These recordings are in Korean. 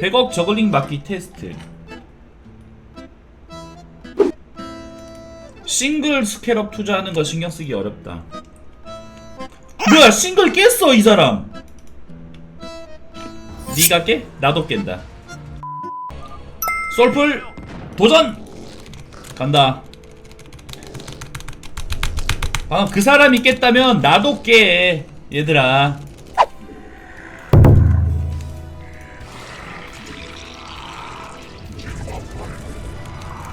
100억 저글링 막기 테스트. 싱글 스캐럽 투자하는 거 신경 쓰기 어렵다. 뭐야 싱글 깼어 이 사람. 니가 깨? 나도 깬다. 솔풀 도전! 간다. 방금 그 사람이 깼다면 나도 깨 얘들아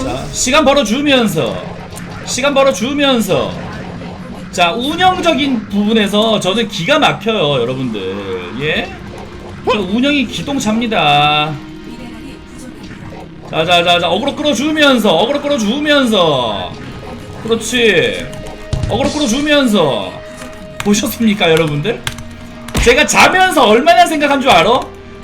자, 시간 벌어주면서, 시간 벌어주면서, 자, 운영적인 부분에서 저는 기가 막혀요, 여러분들. 예? 저 운영이 기동차입니다. 자, 자, 자, 자, 어그로 끌어주면서, 어그로 끌어주면서. 그렇지. 어그로 끌어주면서. 보셨습니까, 여러분들? 제가 자면서 얼마나 생각한 줄 알아?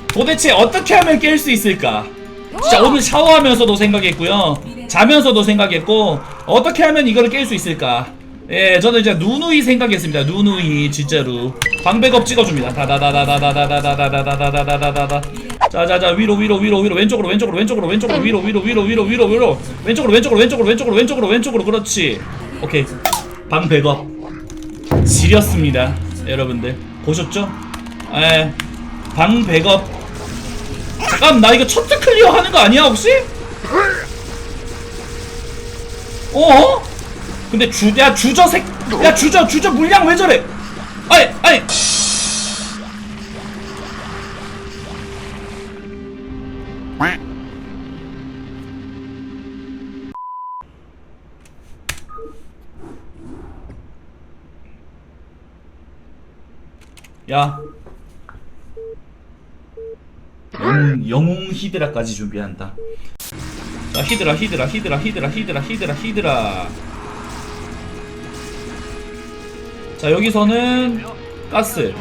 도대체 어떻게 하면 깰 수 있을까? 진짜 오늘 샤워하면서도 생각했고요. 자면서도 생각했고, 어떻게 하면 이거를 깰 수 있을까? 예, 저는 이제 누누이 생각했습니다. 누누이, 진짜로. 방백업 찍어줍니다. 다다다다다다다다다다다다다다다다다. 자자자 위로 위로 위로 위로 왼쪽으로 왼쪽으로 왼쪽으로 왼쪽으로 위로 위로 위로 위로 위로 위로 왼쪽으로 왼쪽으로 왼쪽으로 왼쪽으로 왼쪽으로 왼쪽으로 그렇지. 오케이. 방백업. 지렸습니다. 여러분들 보셨죠? 에 방백업 잠깐 나 이거 첫째 클리어 하는 거 아니야 혹시? 어? 근데 주 야 주저 색, 야 주저 주저 물량 왜 저래? 아니 아니. 야. 영웅, 히드라까지 준비한다. 자, 히드라, 히드라, 히드라, 히드라, 히드라, 히드라, 히드라. 자, 여기서는 가스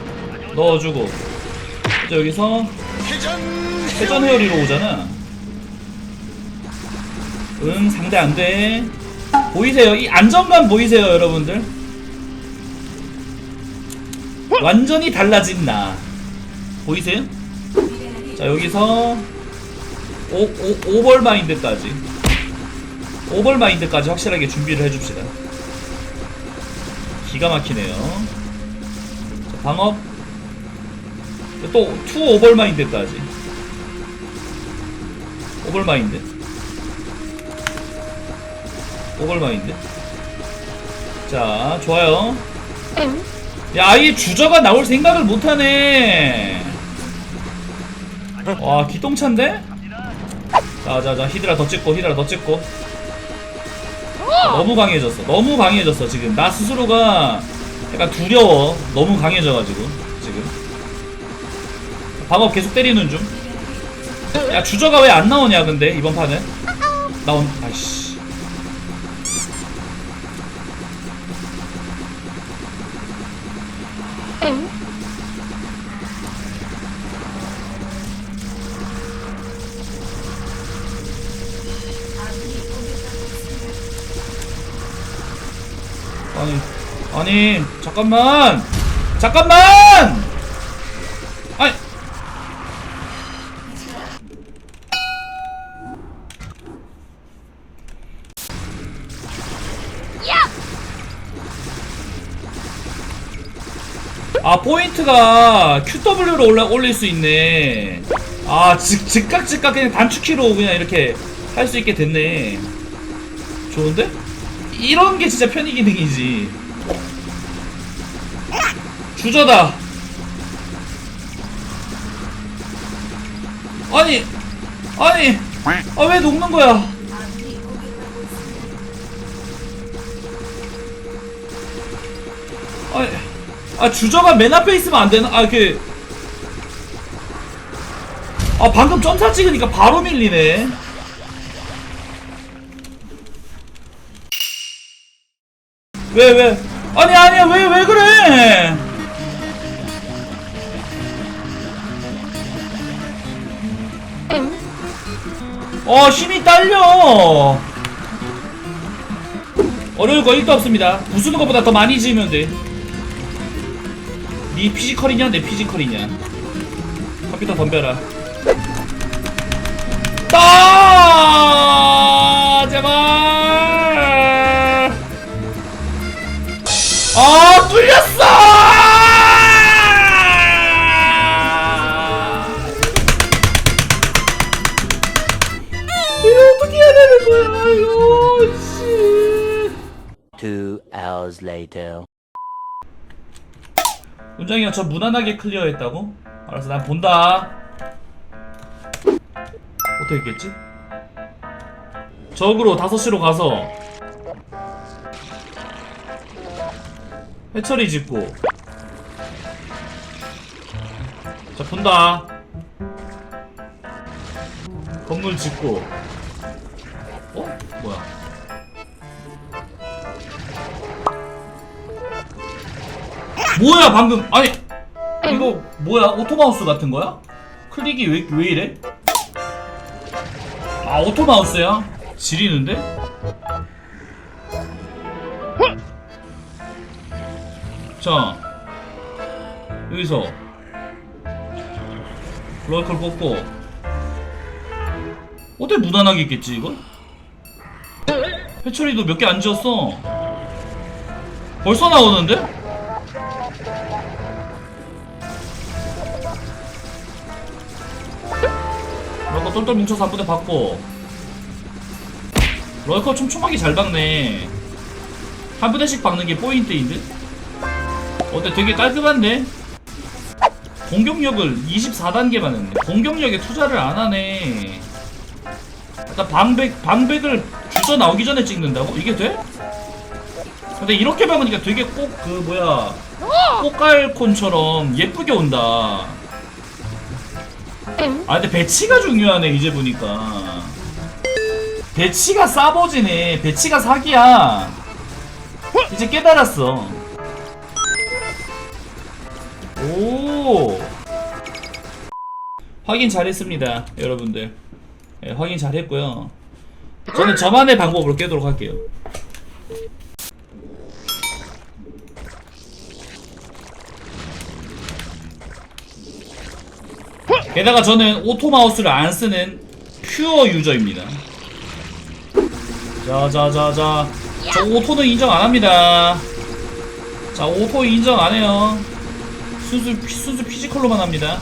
넣어주고. 자, 여기서 회전 헤어리로 오잖아. 응, 상대 안 돼. 보이세요? 이 안정감 보이세요, 여러분들? 완전히 달라진 나. 보이세요? 자, 여기서 오, 오, 오벌 마인드까지. 오벌 마인드까지 확실하게 준비를 해줍시다. 기가 막히네요. 자, 방업. 또, 투 오벌 마인드까지. 오벌 마인드. 오벌 마인드. 자, 좋아요. 야, 아예 주저가 나올 생각을 못하네. 와, 기똥찬데? 자, 자, 자, 히드라 더 찍고, 히드라 더 찍고. 아, 너무 강해졌어. 너무 강해졌어, 지금. 나 스스로가 약간 두려워. 너무 강해져가지고, 지금. 방업 계속 때리는 중. 야, 주저가 왜 안 나오냐, 근데, 이번 판에? 나온, 아이씨. 아니, 아니, 잠깐만! 잠깐만! 아니, 아 포인트가 QW로 올라 올릴 수 있네. 아 즉, 즉각 즉각 그냥 단축키로 그냥 이렇게 할 수 있게 됐네. 좋은데? 이런 게 진짜 편의 기능이지. 주저다. 아니, 아니, 아 왜 녹는 거야? 아니, 아 주저가 맨 앞에 있으면 안 되나? 아 그. 아 방금 점사 찍으니까 바로 밀리네 왜 왜? 아니 아니야 왜 왜 그래? 어 힘이 딸려. 어려울 거 1도 없습니다. 부수는 것보다 더 많이 지으면 돼 네 피지컬이냐 내 피지컬이냐. 컴퓨터 덤벼라. 따 제발 아 뚫렸어 이거 어떻게 해야 되는 거야 이거 씨 Two hours later. 운장이가 저 무난하게 클리어했다고? 알았어 난 본다 어떻게 했겠지? 적으로 5시로 가서 해처리 짓고 자 본다 건물 짓고 어? 뭐야 뭐야 방금 아니 이거 뭐야 오토마우스 같은 거야? 클릭이 왜, 왜 이래? 아 오토마우스야? 지리는데? 자 여기서 블러컬 뽑고 어때 무난하게 있겠지 이거? 해처리도 몇 개 안 지었어 벌써 나오는데? 럴커 똘똘 뭉쳐서 한 부대 받고 럴커 촘촘하게 잘 박네 한 부대씩 박는 게 포인트인데? 어때? 되게 깔끔한데? 공격력을 24단계만 했네. 공격력에 투자를 안 하네. 일단 방백, 방백을 주저 나오기 전에 찍는다고? 이게 돼? 근데 이렇게 박으니까 되게 꼭 그 뭐야 꽃갈콘처럼 예쁘게 온다. 아 근데 배치가 중요하네 이제 보니까. 배치가 싸버지네. 배치가 사기야. 이제 깨달았어 오 확인 잘했습니다 여러분들 예, 확인 잘했고요 저는 저만의 방법으로 깨도록 할게요 게다가 저는 오토 마우스를 안 쓰는 퓨어 유저입니다. 자자자자 저 오토는 인정 안 합니다. 자 오토 인정 안 해요. 피- 순수 피지컬로만 합니다.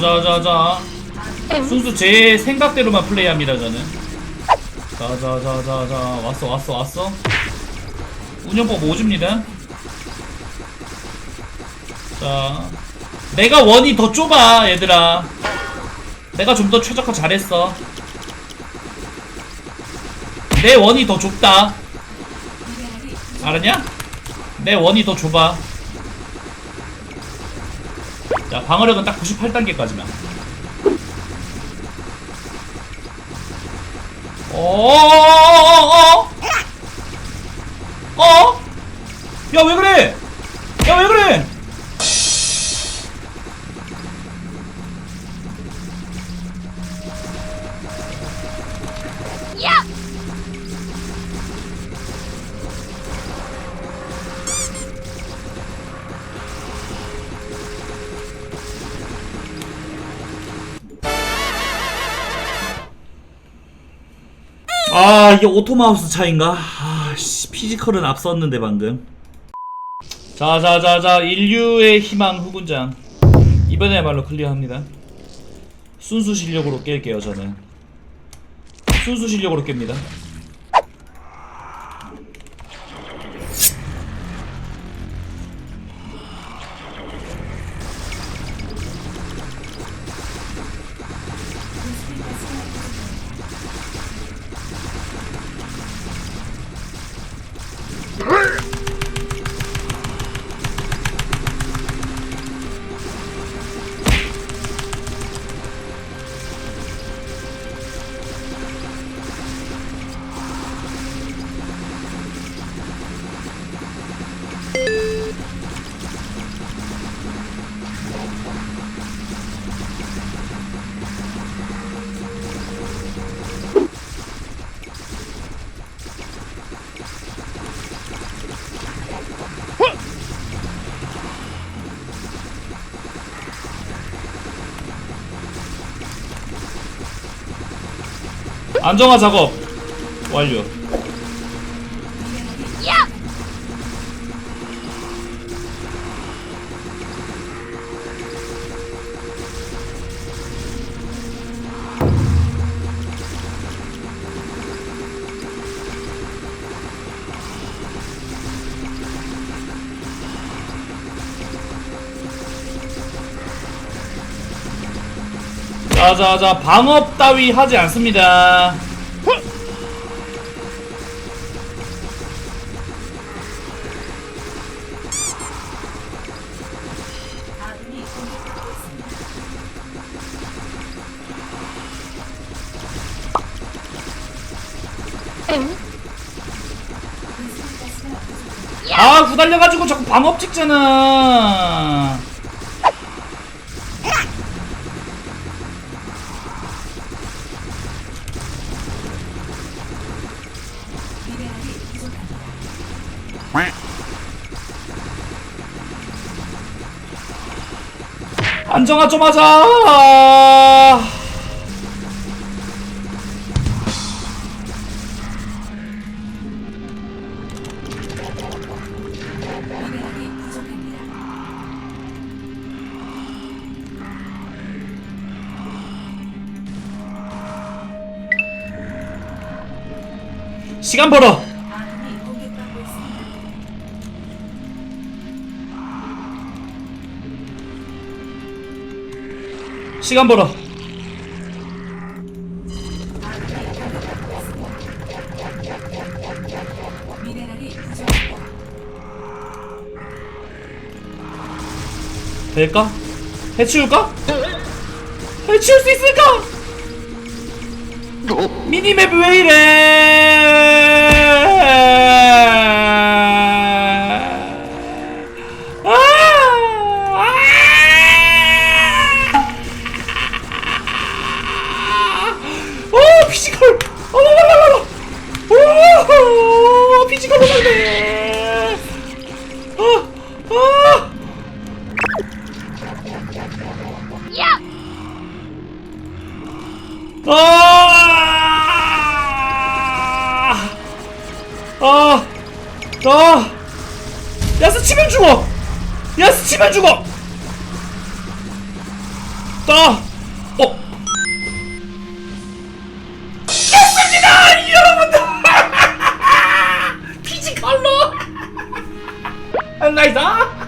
자자자자 순수 제 생각대로만 플레이합니다 저는. 자자 자 자 자 왔어 왔어 왔어. 운영법 오줍니다. 자, 내가 원이 더 좁아, 얘들아. 내가 좀 더 최적화 잘했어. 내 원이 더 좁다. 알았냐? 내 원이 더 좁아. 자, 방어력은 딱 98단계까지만. 어어어어어 어? 야, 왜 그래? 야, 왜 그래? 아 이게 오토마우스 차인가? 아씨 피지컬은 앞섰는데 방금. 자자자자 인류의 희망 후군장. 이번에야말로 클리어합니다. 순수 실력으로 깰게요 저는. 순수 실력으로 깹니다 안정화 작업 완료 자자자 방업 따위 하지 않습니다. 아 구달려가지고 자꾸 방업 찍잖아 안정화 좀 하자. 시간 벌어 시간 벌어 될까? 해치울까? 해치울 수 있을까? 미니맵 왜 이래? 오 피지컬로 살네! 아! 아! 아! 아! 아! 야스 치면 죽어! 야 스 치면 죽어! 따! 피지컬로! 나이스!